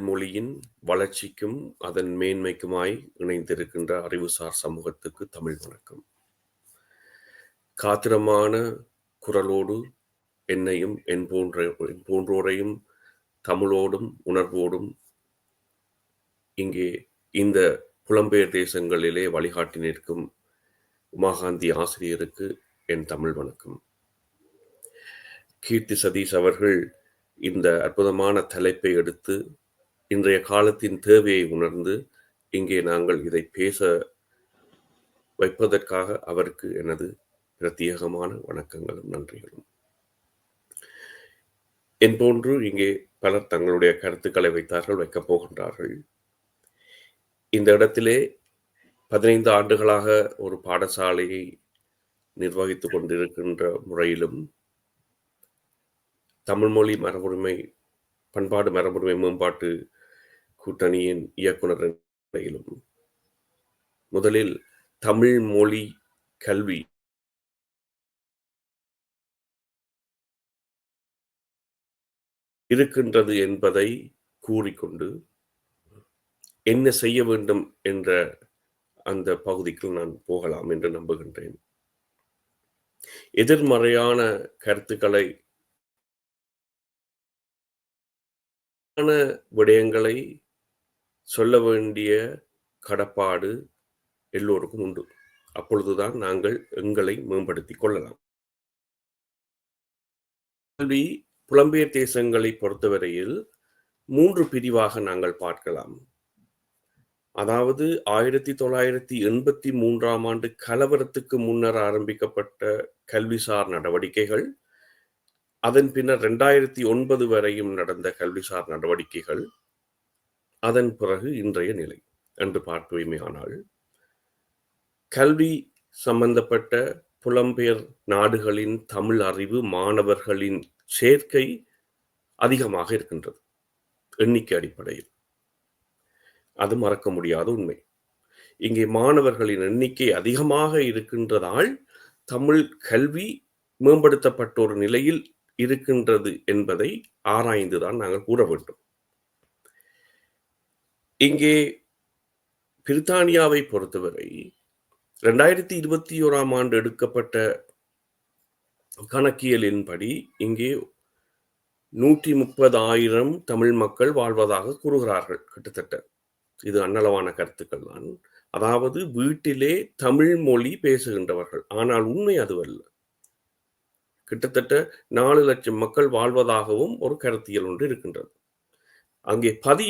மொழியின் வளர்ச்சிக்கும் அதன் மேன்மைக்குமாய் இணைந்திருக்கின்ற அறிவுசார் சமூகத்துக்கு தமிழ் வணக்கம். காத்திரமான குரலோடு என்னையும் என் போன்ற என் போன்றோரையும் தமிழோடும் உணர்வோடும் இங்கே இந்த புலம்பெயர் தேசங்களிலே வழிகாட்டி நிற்கும் உமாகாந்தி ஆசிரியருக்கு என் தமிழ் வணக்கம். கீர்த்தி சதீஷ் அவர்கள் இந்த அற்புதமான தலைப்பை எடுத்து இன்றைய காலத்தின் தேவையை உணர்ந்து இங்கே நாங்கள் இதை பேச வைப்பதற்காக அவருக்கு எனது பிரத்யேகமான வணக்கங்களும் நன்றிகளும். என் போன்று இங்கே பலர் தங்களுடைய கருத்துக்களை வைத்தார்கள் வைக்கப் போகின்றார்கள். இந்த இடத்திலே பதினைந்து ஆண்டுகளாக ஒரு பாடசாலையை நிர்வகித்துக் கொண்டிருக்கின்ற முறையிலும் தமிழ்மொழி மரபுரிமை பண்பாடு மரபுரிமை மேம்பாட்டு கூட்டணியின் இயக்குனர் நிலையிலும் முதலில் தமிழ் மொழி கல்வி இருக்கின்றது என்பதை கூறிக்கொண்டு என்ன செய்ய வேண்டும் என்ற அந்த பகுதிக்கு நான் போகலாம் என்று நம்புகின்றேன். எதிர்மறையான கருத்துக்களை விடயங்களை சொல்ல வேண்டிய கடப்பாடு எல்லோருக்கும் உண்டு. அப்பொழுதுதான் நாங்கள் எங்களை மேம்படுத்திக் கொள்ளலாம். கல்வி புலம்பெயர் தேசங்களை பொறுத்தவரையில் மூன்று பிரிவாக நாங்கள் பார்க்கலாம். அதாவது ஆயிரத்தி தொள்ளாயிரத்தி எண்பத்தி மூன்றாம் ஆண்டு கலவரத்துக்கு முன்னர் ஆரம்பிக்கப்பட்ட கல்விசார் நடவடிக்கைகள் அதன் பின்னர் ரெண்டாயிரத்தி ஒன்பது வரையும் நடந்த கல்விசார் நடவடிக்கைகள் அதன் பிறகு இன்றைய நிலை என்று பார்ப்போமேயானால் கல்வி சம்பந்தப்பட்ட புலம்பெயர் நாடுகளின் தமிழ் அறிவு மாணவர்களின் சேர்க்கை அதிகமாக இருக்கின்றது எண்ணிக்கை அடிப்படையில். அது மறக்க முடியாத உண்மை. இங்கே மாணவர்களின் எண்ணிக்கை அதிகமாக இருக்கின்றதால் தமிழ் கல்வி மேம்படுத்தப்பட்ட ஒரு நிலையில் இருக்கின்றது என்பதை ஆராய்ந்துதான் நாங்கள் கூற வேண்டும். இங்கே பிரித்தானியாவை பொறுத்தவரை ரெண்டாயிரத்தி இருபத்தி ஓராம் ஆண்டு எடுக்கப்பட்ட கணக்கியலின்படி இங்கே நூற்றி முப்பதாயிரம் தமிழ் மக்கள் வாழ்வதாக கூறுகிறார்கள் கிட்டத்தட்ட. இது அன்னளவான கருத்துக்கள் தான் அதாவது வீட்டிலே தமிழ் மொழி பேசுகின்றவர்கள். ஆனால் உண்மை அதுவல்ல. கிட்டத்தட்ட நாலு லட்சம் மக்கள் வாழ்வதாகவும் ஒரு கருத்தியல் ஒன்று இருக்கின்றது. அங்கே பதி